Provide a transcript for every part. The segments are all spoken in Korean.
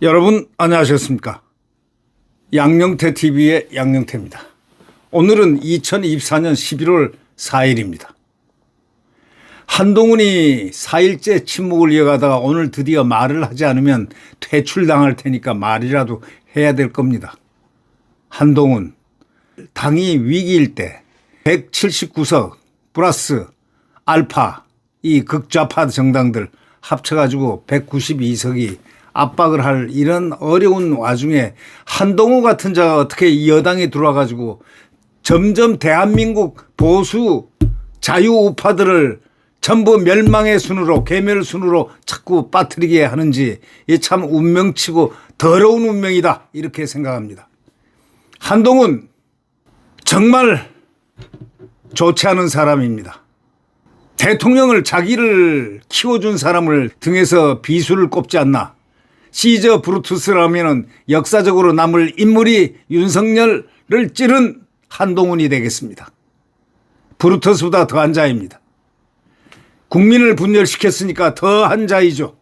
여러분 안녕하셨습니까? 양영태 TV의 양영태입니다. 오늘은 2024년 11월 4일입니다. 한동훈이 4일째 침묵을 이어가다가 오늘 드디어 말을 하지 않으면 퇴출당할 테니까 말이라도 해야 될 겁니다. 한동훈 당이 위기일 때 179석 플러스 알파 이 극좌파 정당들 합쳐가지고 192석이 압박을 할 이런 어려운 와중에 한동훈 같은 자가 어떻게 여당에 들어와가지고 점점 대한민국 보수 자유 우파들을 전부 멸망의 순으로 괴멸 순으로 자꾸 빠뜨리게 하는지 이게 참 운명치고 더러운 운명이다 이렇게 생각합니다. 한동훈 정말 좋지 않은 사람입니다. 대통령을 자기를 키워준 사람을 등에서 비수를 꼽지 않나. 시저 브루투스라면은 역사적으로 남을 인물이 윤석열을 찌른 한동훈이 되겠습니다. 브루투스보다 더한 자입니다. 국민을 분열시켰으니까 더한 자이죠.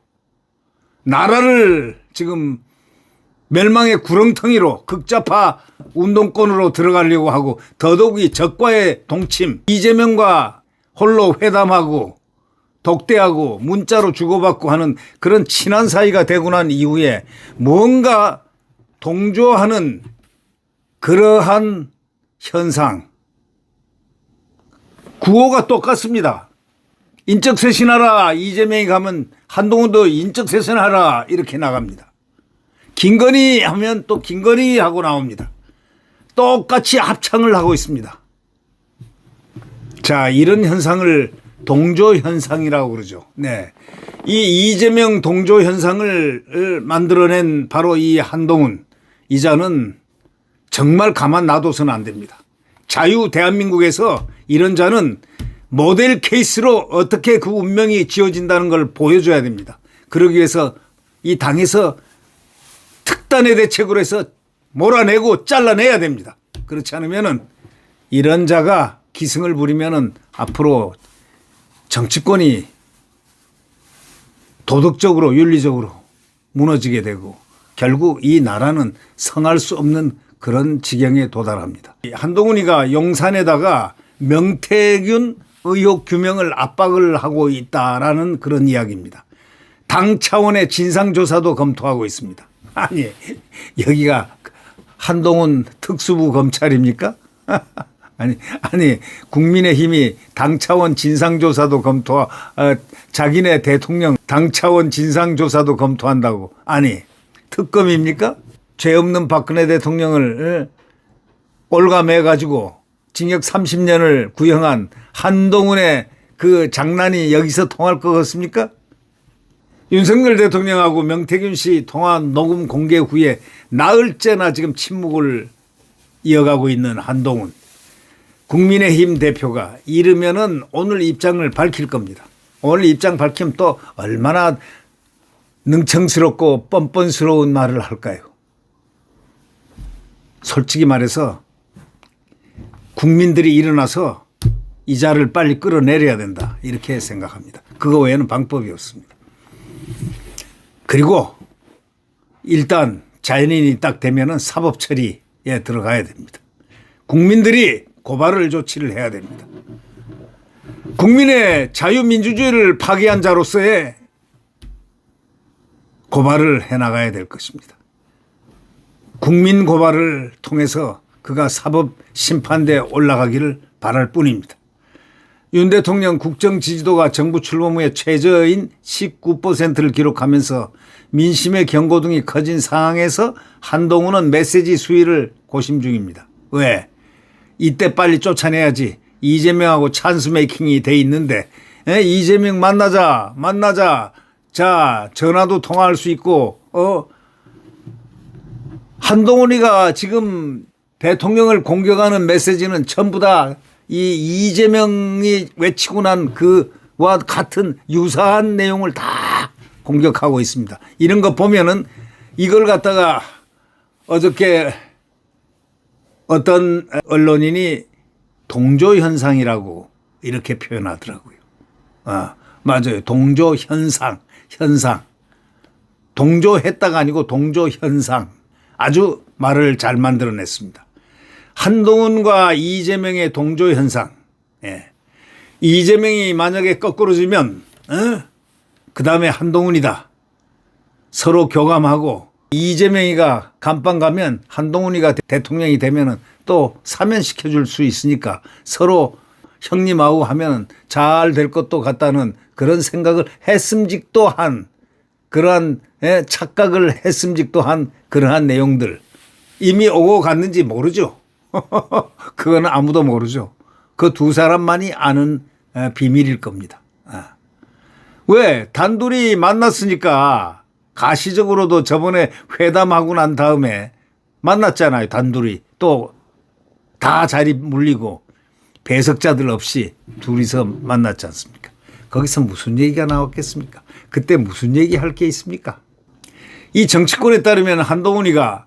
나라를 지금 멸망의 구렁텅이로 극좌파 운동권으로 들어가려고 하고 더더욱이 적과의 동침 이재명과 홀로 회담하고 독대하고 문자로 주고받고 하는 그런 친한 사이가 되고 난 이후에 뭔가 동조하는 그러한 현상 구호가 똑같습니다. 인적 쇄신하라 이재명이 가면 한동훈도 인적 쇄신하라 이렇게 나갑니다. 김건희 하면 또 김건희 하고 나옵니다. 똑같이 합창을 하고 있습니다. 자, 이런 현상을 동조 현상이라고 그러죠. 네. 이 이재명 동조 현상을 만들어낸 바로 이 한동훈 이자는 정말 가만 놔둬서는 안 됩니다. 자유 대한민국에서 이런 자는 모델 케이스로 어떻게 그 운명이 지어진다는 걸 보여줘야 됩니다. 그러기 위해서 이 당에서 특단의 대책으로 해서 몰아내고 잘라내야 됩니다. 그렇지 않으면은 이런 자가 기승을 부리면은 앞으로 정치권이 도덕적으로 윤리적으로 무너지게 되고 결국 이 나라는 성할 수 없는 그런 지경에 도달합니다. 한동훈이가 용산에다가 명태균 의혹 규명을 압박을 하고 있다라는 그런 이야기입니다. 당 차원의 진상조사도 검토하고 있습니다. 아니, 여기가 한동훈 특수부 검찰입니까? 아니, 아니, 국민의힘이 당 차원 진상조사도 검토, 어, 자기네 대통령 당 차원 진상조사도 검토한다고. 아니, 특검입니까? 죄 없는 박근혜 대통령을 올가매가지고 징역 30년을 구형한 한동훈의 그 장난이 여기서 통할 것 같습니까? 윤석열 대통령하고 명태균 씨 통화 녹음 공개 후에 나흘째나 지금 침묵을 이어가고 있는 한동훈. 국민의힘 대표가 이르면은 오늘 입장을 밝힐 겁니다. 오늘 입장 밝히면 또 얼마나 능청스럽고 뻔뻔스러운 말을 할까요? 솔직히 말해서 국민들이 일어나서 이 자를 빨리 끌어내려야 된다. 이렇게 생각합니다. 그거 외에는 방법이 없습니다. 그리고 일단 자연인이 딱 되면은 사법 처리에 들어가야 됩니다. 국민들이 고발을 조치를 해야 됩니다. 국민의 자유민주주의를 파괴한 자로서의 고발을 해 나가야 될 것입니다. 국민 고발을 통해서 그가 사법 심판대에 올라가기를 바랄 뿐입니다. 윤 대통령 국정 지지도가 정부 출범 후에 최저인 19%를 기록하면서 민심의 경고등이 커진 상황에서 한동훈은 메시지 수위를 고심 중입니다. 왜? 이때 빨리 쫓아내야지. 이재명하고 찬스 메이킹이 돼 있는데 에? 이재명 만나자 만나자 자 전화도 통화할 수 있고 어 한동훈이가 지금 대통령을 공격하는 메시지는 전부 다 이 이재명이 외치고 난 그와 같은 유사한 내용을 다 공격하고 있습니다. 이런 거 보면은 이걸 갖다가 어저께 어떤 언론인이 동조 현상이라고 이렇게 표현하더라고요. 아, 맞아요. 동조 현상, 현상. 동조했다가 아니고 동조 현상. 아주 말을 잘 만들어냈습니다. 한동훈과 이재명의 동조 현상. 예. 이재명이 만약에 거꾸로 지면 어? 그 다음에 한동훈이다. 서로 교감하고 이재명이가 감방 가면 한동훈이가 대- 대통령이 되면은 또 사면시켜 줄 수 있으니까 서로 형님하고 하면 잘될 것도 같다는 그런 생각을 했음직도 한 그러한 예, 착각을 했음직도 한 그러한 내용들 이미 오고 갔는지 모르죠. 그거는 아무도 모르죠. 그 두 사람만이 아는 에, 비밀일 겁니다. 아. 왜 단둘이 만났으니까 가시적으로도 저번에 회담하고 난 다음에 만났잖아요. 단둘이 또 다 자리 물리고 배석자들 없이 둘이서 만났지 않습니까? 거기서 무슨 얘기가 나왔겠습니까? 그때 무슨 얘기 할 게 있습니까? 이 정치권에 따르면 한동훈이가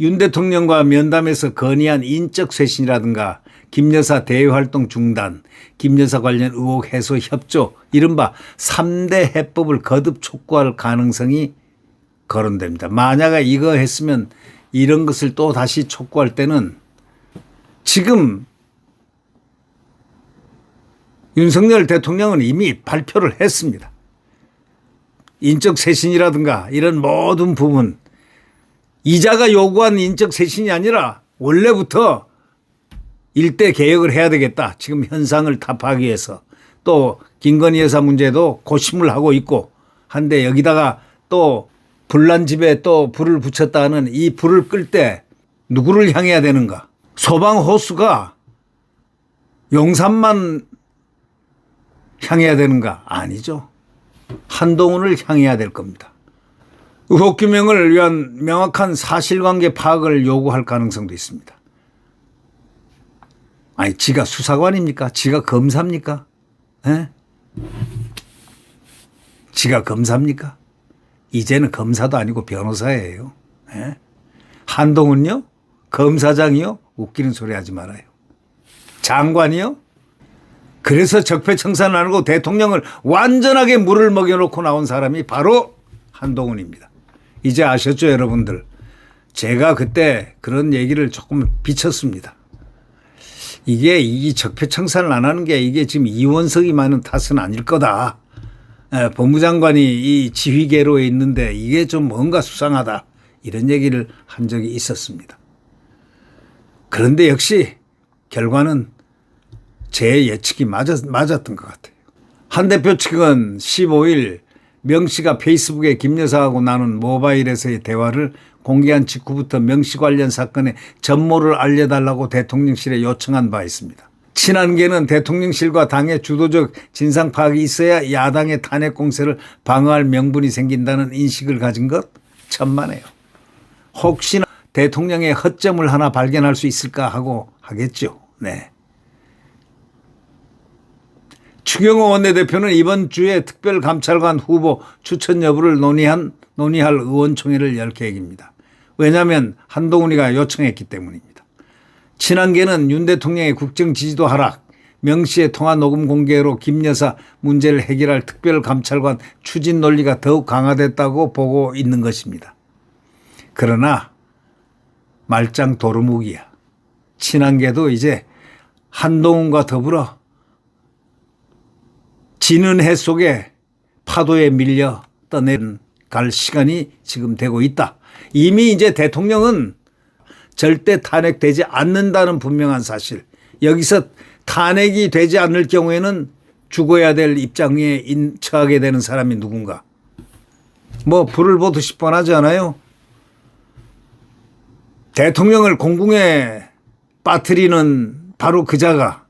윤 대통령과 면담에서 건의한 인적 쇄신이라든가 김 여사 대외활동 중단, 김 여사 관련 의혹 해소 협조, 이른바 3대 해법을 거듭 촉구할 가능성이 거론됩니다. 만약에 이거 했으면 이런 것을 또 다시 촉구할 때는 지금 윤석열 대통령은 이미 발표를 했습니다. 인적 쇄신이라든가 이런 모든 부분 이자가 요구한 인적 쇄신이 아니라 원래부터 일대 개혁을 해야 되겠다. 지금 현상을 타파하기 위해서 또 김건희 여사 문제도 고심을 하고 있고 한데 여기다가 또 불난 집에 또 불을 붙였다는 이 불을 끌 때 누구를 향해야 되는가? 소방 호수가 용산만 향해야 되는가? 아니죠. 한동훈을 향해야 될 겁니다. 의혹 규명을 위한 명확한 사실관계 파악을 요구할 가능성도 있습니다. 아니, 지가 수사관입니까? 지가 검사입니까? 에? 지가 검사입니까? 이제는 검사도 아니고 변호사예요. 에? 한동훈요? 검사장이요? 웃기는 소리 하지 말아요. 장관이요? 그래서 적폐청산을 안 하고 대통령을 완전하게 물을 먹여놓고 나온 사람이 바로 한동훈입니다. 이제 아셨죠, 여러분들? 제가 그때 그런 얘기를 조금 비쳤습니다. 이게 이 적폐청산을 안 하는 게 이게 지금 이원석이 많은 탓은 아닐 거다. 에, 법무장관이 이 지휘계로에 있는데 이게 좀 뭔가 수상하다. 이런 얘기를 한 적이 있었습니다. 그런데 역시 결과는 제 예측이 맞았, 맞았던 것 같아요. 한 대표 측은 15일 명 씨가 페이스북에 김 여사하고 나눈 모바일에서의 대화를 공개한 직후부터 명 씨 관련 사건의 전모를 알려달라고 대통령실에 요청한 바 있습니다. 친한계는 대통령실과 당의 주도적 진상 파악이 있어야 야당의 탄핵 공세를 방어할 명분이 생긴다는 인식을 가진 것 천만에요. 혹시나 대통령의 허점을 하나 발견할 수 있을까 하고 하겠죠. 네. 추경호 원내대표는 이번 주에 특별감찰관 후보 추천 여부를 논의한 논의할 의원총회를 열 계획입니다. 왜냐하면 한동훈이가 요청했기 때문입니다. 친한계는 윤 대통령의 국정 지지도 하락, 명 씨의 통화 녹음 공개로 김 여사 문제를 해결할 특별감찰관 추진 논리가 더욱 강화됐다고 보고 있는 것입니다. 그러나 말짱 도루묵이야. 친한계도 이제 한동훈과 더불어 지는 해 속에 파도에 밀려 떠내갈 시간이 지금 되고 있다. 이미 이제 대통령은 절대 탄핵되지 않는다는 분명한 사실. 여기서 탄핵이 되지 않을 경우에는 죽어야 될 입장에 인- 처하게 되는 사람이 누군가. 뭐 불을 보듯이 뻔하지 않아요? 대통령을 공궁에 빠뜨리는 바로 그자가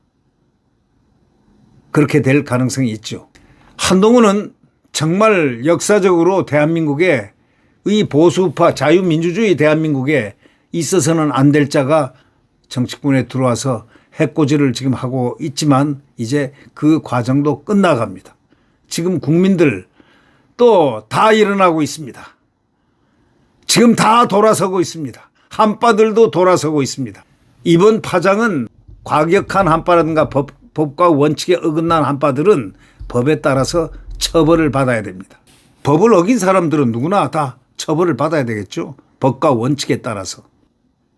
그렇게 될 가능성이 있죠. 한동훈은 정말 역사적으로 대한민국의 이 보수파 자유민주주의 대한민국에 있어서는 안 될 자가 정치권에 들어와서 해코지를 지금 하고 있지만 이제 그 과정도 끝나갑니다. 지금 국민들 또 다 일어나고 있습니다. 지금 다 돌아서고 있습니다. 한파들도 돌아서고 있습니다. 이번 파장은 과격한 한파라든가 법, 법과 원칙에 어긋난 한파들은 법에 따라서 처벌을 받아야 됩니다. 법을 어긴 사람들은 누구나 다 처벌을 받아야 되겠죠. 법과 원칙에 따라서.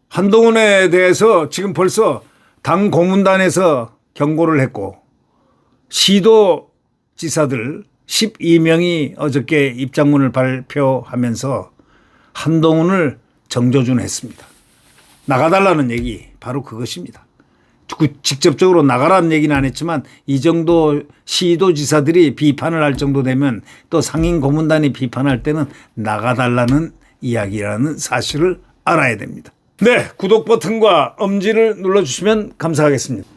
한동훈에 대해서 지금 벌써 당 고문단에서 경고를 했고 시도 지사들 12명이 어저께 입장문을 발표하면서 한동훈을 정조준했습니다. 나가달라는 얘기 바로 그것입니다. 그 직접적으로 나가라는 얘기는 안 했지만 이 정도 시도지사들이 비판을 할 정도 되면 또 상임 고문단이 비판할 때는 나가달라는 이야기라는 사실을 알아야 됩니다. 네, 구독 버튼과 엄지를 눌러주시면 감사하겠습니다.